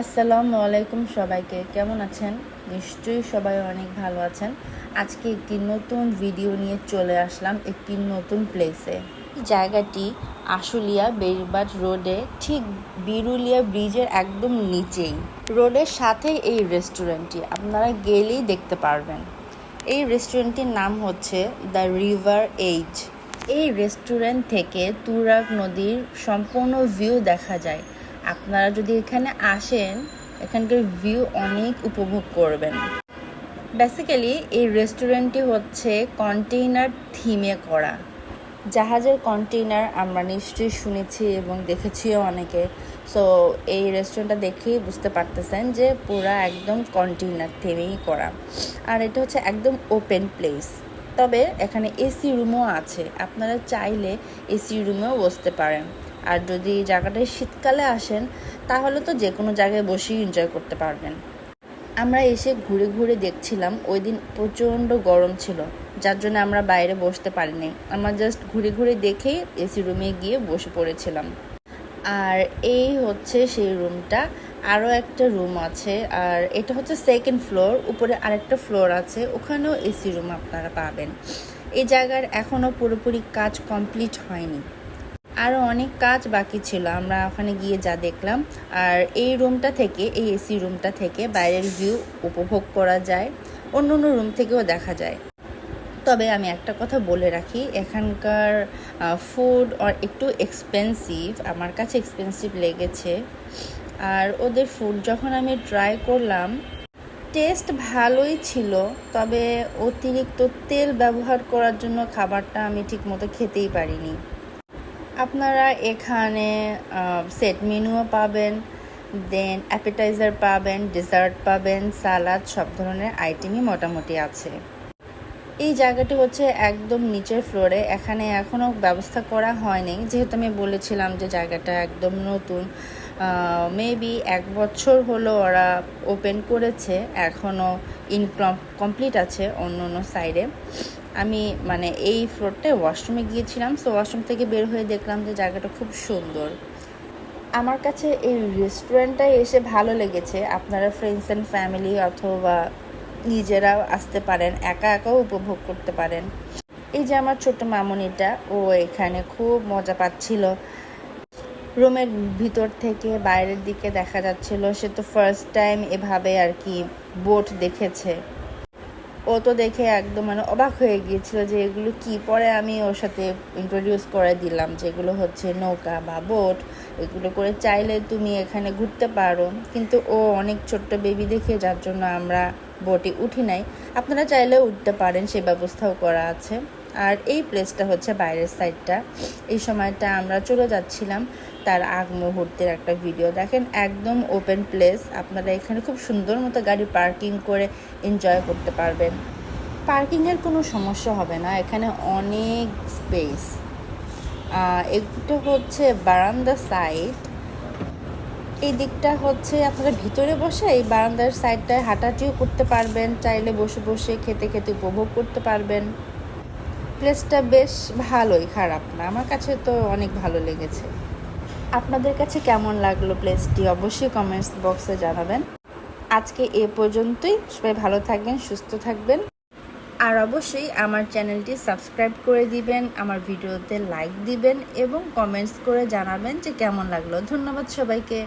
আসসালামু আলাইকুম সবাইকে। কেমন আছেন? নিশ্চয়ই সবাই অনেক ভালো আছেন। আজকে একটি নতুন ভিডিও নিয়ে চলে আসলাম একটি নতুন প্লেসে জায়গাটি আশুলিয়া বেড়িবাদ রোডে ঠিক বিরুলিয়া ব্রিজের একদম নিচেই। রোডের সাথে এই রেস্টুরেন্টটি আপনারা গেলেই দেখতে পারবেন। এই রেস্টুরেন্টটির নাম হচ্ছে দ্য রিভার এইজ এই রেস্টুরেন্ট থেকে তুরাগ নদীর সম্পূর্ণ ভিউ দেখা যায়। আপনারা যদি এখানে আসেন, এখানকার ভিউ অনেক উপভোগ করবেন। বেসিক্যালি এই রেস্টুরেন্টটি হচ্ছে কন্টেইনার থিমে করা। জাহাজের কন্টেইনার আমরা নিশ্চয়ই শুনেছি এবং দেখেছিও অনেকে। সো এই রেস্টুরেন্টটা দেখেই বুঝতে পারতেছেন যে পুরা একদম কন্টেইনার থিমেই করা। আর এটা হচ্ছে একদম ওপেন প্লেস তবে এখানে এসি রুমও আছে। আপনারা চাইলে এসি রুমেও বসতে পারেন। আর যদি জায়গাটায় শীতকালে আসেন, তাহলে তো যে কোনো জায়গায় বসেই এনজয় করতে পারবেন। আমরা এসে ঘুরে ঘুরে দেখছিলাম, ওই দিন প্রচণ্ড গরম ছিল, যার জন্য আমরা বাইরে বসতে পারিনি। আমরা জাস্ট ঘুরে ঘুরে দেখেই এসি রুমে গিয়ে বসে পড়েছিলাম। আর এই হচ্ছে সেই রুমটা আরও একটা রুম আছে, আর এটা হচ্ছে সেকেন্ড ফ্লোর উপরে আরেকটা ফ্লোর আছে, ওখানেও এসি রুম আপনারা পাবেন। এই জায়গার এখনও পুরোপুরি কাজ কমপ্লিট হয়নি। আরও অনেক কাজ বাকি ছিল, আমরা ওখানে গিয়ে যা দেখলাম। আর এই রুমটা থেকে, এই এসি রুমটা থেকে বাইরের ভিউ উপভোগ করা যায় অন্য অন্য রুম থেকেও দেখা যায়। তবে আমি একটা কথা বলে রাখি, এখানকার ফুড একটু এক্সপেন্সিভ আমার কাছে এক্সপেন্সিভ লেগেছে। আর ওদের ফুড যখন আমি ট্রাই করলাম টেস্ট ভালোই ছিল, তবে অতিরিক্ত তেল ব্যবহার করার জন্য খাবারটা আমি ঠিকমতো খেতেই পারিনি। আপনারা এখানে সেট মেনুও পাবেন দেন অ্যাপেটাইজার পাবেন ডেজার্ট পাবেন সালাদ সব ধরনের আইটেমই মোটামুটি আছে। এই জায়গাটি হচ্ছে একদম নিচের ফ্লোরে এখানে এখনও ব্যবস্থা করা হয়নি। যেহেতু আমি বলেছিলাম যে জায়গাটা একদম নতুন মেবি এক বছর হলো ওরা ওপেন করেছে এখনও ইনকম কমপ্লিট আছে অন্য অন্য সাইডে আমি মানে এই ফ্লোরটায় ওয়াশরুমে গিয়েছিলাম সো ওয়াশরুম থেকে বের হয়ে দেখলাম যে জায়গাটা খুব সুন্দর। আমার কাছে এই রেস্টুরেন্টটায় এসে ভালো লেগেছে। আপনারা ফ্রেন্ডস অ্যান্ড ফ্যামিলি অথবা নিজেরাও আসতে পারেন, একা একাও উপভোগ করতে পারেন। এই যে আমার ছোট্ট মামনিটা, ও এখানে খুব মজা পাচ্ছিল। রুমের ভিতর থেকে বাইরের দিকে দেখা যাচ্ছিল। সে তো ফার্স্ট টাইম এভাবে আর কি বোট দেখেছে। ও তো দেখে একদম মানে অবাক হয়ে গিয়েছিল যে এগুলো কি? পরে আমি ওর সাথে ইন্ট্রোডিউস করে দিলাম যে এগুলো হচ্ছে নৌকা বা বোট এগুলো করে চাইলে তুমি এখানে ঘুরতে পারো। কিন্তু ও অনেক ছোট্ট বেবি দেখে, যার জন্য আমরা বোটে উঠি নাই। আপনারা চাইলে উঠতে পারেন, সে ব্যবস্থাও করা আছে। আর এই প্লেসটা হচ্ছে বাইরের সাইডটা এই সময়টা আমরা চলে যাচ্ছিলাম তার আগ মুহূর্তের একটা ভিডিও দেখেন, একদম ওপেন প্লেস আপনারা এখানে খুব সুন্দর মতো গাড়ি পার্কিং করে এনজয় করতে পারবেন। পার্কিংয়ের কোনো সমস্যা হবে না, এখানে অনেক স্পেস এটা হচ্ছে বারান্দা সাইড এই দিকটা হচ্ছে আপনারা ভিতরে বসে এই বারান্দার সাইডটায় হাঁটাটিও করতে পারবেন, চাইলে বসে বসে খেতে খেতে উপভোগ করতে পারবেন। প্লেসটা বেশ ভালোই খারাপ না, আমার কাছে তো অনেক ভালো লেগেছে। আপনাদের কাছে কেমন লাগল প্লেসটি অবশ্যই কমেন্টস বক্সে জানাবেন। আজকে এ পর্যন্তই, সবাই ভালো থাকবেন, সুস্থ থাকবেন। আর অবশ্যই আমার চ্যানেলটি সাবস্ক্রাইব করে দিবেন, আমার ভিডিওতে লাইক দিবেন এবং কমেন্টস করে জানাবেন যে কেমন লাগল। ধন্যবাদ সবাইকে।